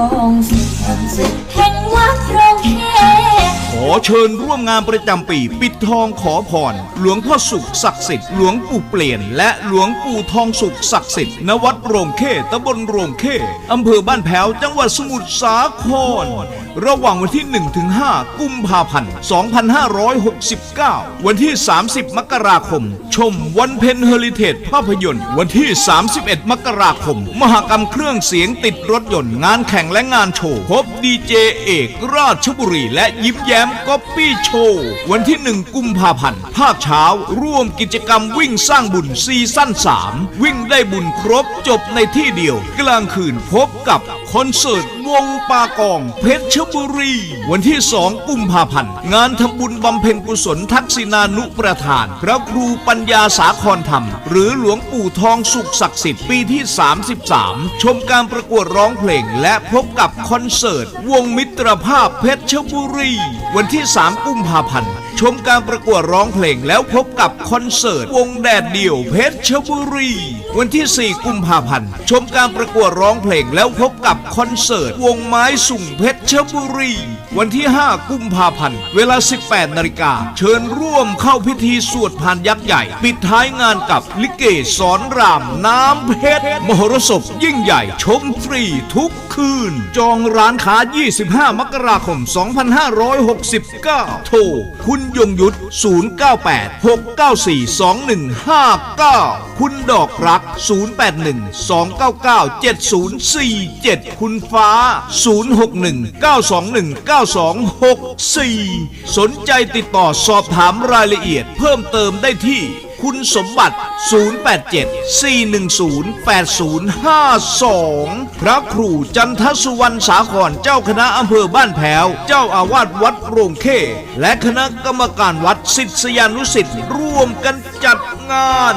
อง เชิญร่วมงานประจำปี ปิดทองขอพร หลวงพ่อสุขศักดิ์สิทธิ์หลวงปู่เปลี่ยน และหลวงปู่ทองสุขศักดิ์สิทธิ์ณวัดโรงเข้ตำบลโรงเข้อำเภอบ้านแพ้วจังหวัดสมุทรสาคร ระหว่างวันที่1ถึง5กุมภาพันธ์ 2569 วันที่ 30 มกราคม ชมวันเพนเฮลิเทจภาพยนตร์ วันที่ 31 มกราคม มหกรรมเครื่องเสียงติดรถยนต์งานแข่งและงานโชว์พบดีเจเอกราชบุรีและยิ้มแย้มก๊อปปี้โชว์วันที่ 1 กุมภาพันธ์ ภาคเช้า ร่วมกิจกรรมวิ่งสร้างบุญซีซั่น3 วิ่งได้บุญครบจบในที่เดียว กลางคืนพบกับ คอนเสิร์ตวงปากองเพชรบุรี วันที่ 2 กุมภาพันธ์ งานทำบุญบำเพ็ญกุศลทักษิณานุประธาน พระครูปัญญาสาครธรรม หรือหลวงปู่ทองสุขศักดิ์สิทธิ์ปีที่ 33 ชมการประกวดร้องเพลง และพบกับคอนเสิร์ต วงมิตรภาพเพชรบุรี วันที่ 3 กุมภาพันธ์ชมการประกวดร้องเพลงแล้วพบกับคอนเสิร์ตวงแดดเดี่ยวเพชรบุรี วันที่ 4 กุมภาพันธ์ ชมการประกวดร้องเพลงแล้วพบกับคอนเสิร์ต วงไม้สุ่งเพชรชบุรี วันที่ 5 กุมภาพันธ์ เวลา 18 นาฬิกา เชิญร่วมเข้าพิธีสวดพานยักษ์ใหญ่ ปิดท้ายงานกับลิเกสอนรามน้ำเพชร มหรสพยิ่งใหญ่ ชมฟรีทุกคืน จองร้านค้า 25 มกราคม 2569 โทร คุณยงยุทธ 098 694 2159 คุณดอกรัก 081 299 7047คุณฟ้า 061 921 9264 สนใจติดต่อสอบถามรายละเอียดเพิ่มเติมได้ที่ คุณสมบัติ 087 410 8052 พระครูจันทสุวรรณสาครเจ้าคณะอำเภอบ้านแพ้วเจ้าอาวาสวัดโรงเข้และคณะกรรมการวัดศิษยานุสิษย์ร่วมกันจัดงาน